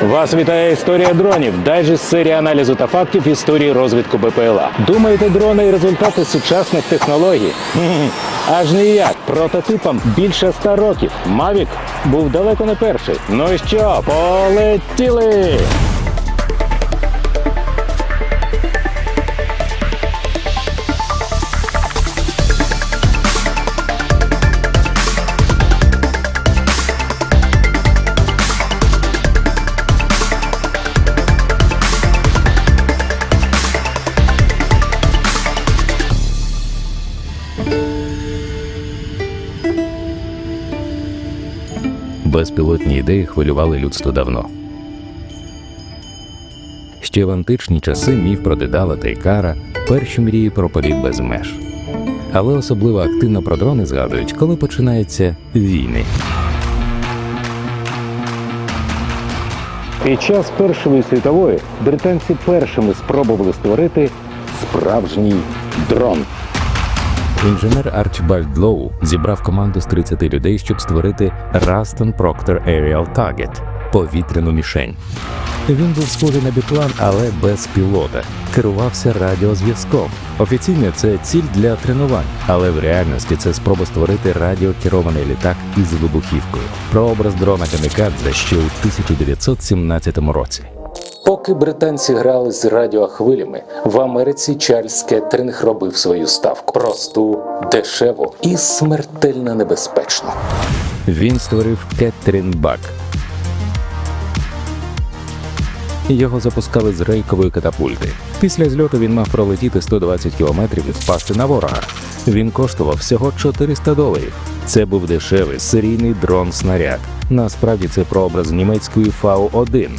Вас вітає історія дронів. Дайджест серії аналізу та фактів історії розвитку БПЛА. Думаєте, дрони і результати сучасних технологій? Аж ніяк. Прототипам більше ста років. Мавік був далеко не перший. Ну і що, полетіли? Безпілотні ідеї хвилювали людство давно. Ще в античні часи міф про Дедала та Ікара перші мрії про політ без меж. Але особливо активно про дрони згадують, коли починаються війни. Під час Першої світової британці першими спробували створити справжній дрон. Інженер Арчибальд Лоу зібрав команду з 30 людей, щоб створити Raston Proctor Aerial Target – повітряну мішень. Він був схожий на біплан, але без пілота. Керувався радіозв'язком. Офіційно це ціль для тренувань, але в реальності це спроба створити радіокерований літак із вибухівкою. Прообраз дрона Камікадзе ще у 1917 році. Поки британці грали з радіохвилями, в Америці Чарльз Кеттерінг робив свою ставку просту, дешеву і смертельно небезпечну. Він створив Кеттерін Бак. Його запускали з рейкової катапульти. Після зльоту він мав пролетіти 120 кілометрів і впасти на ворога. Він коштував всього 400 доларів. Це був дешевий серійний дрон-снаряд. Насправді це прообраз німецької Фау-1.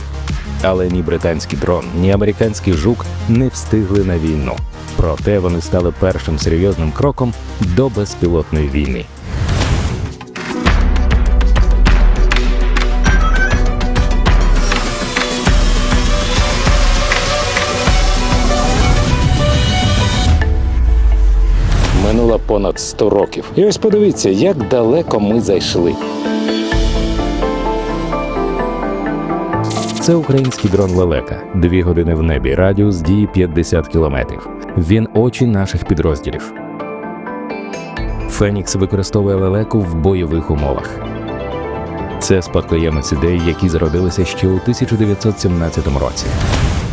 Але ні британський дрон, ні американський жук не встигли на війну. Проте вони стали першим серйозним кроком до безпілотної війни. Минуло понад 100 років. І ось подивіться, як далеко ми зайшли. Це український дрон Лелека. Дві години в небі, радіус дії 50 кілометрів. Він очі наших підрозділів. Фенікс використовує лелеку в бойових умовах. Це спадкоємець ідей, які зародилися ще у 1917 році.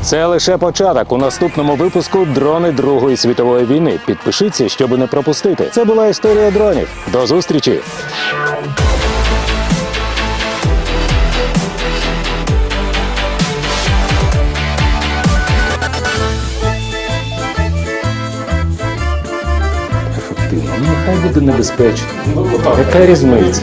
Це лише початок. У наступному випуску дрони Другої світової війни. Підпишіться, щоб не пропустити. Це була історія дронів. До зустрічі! Ефективно. Ну, нехай буде небезпечно. Яка різниця?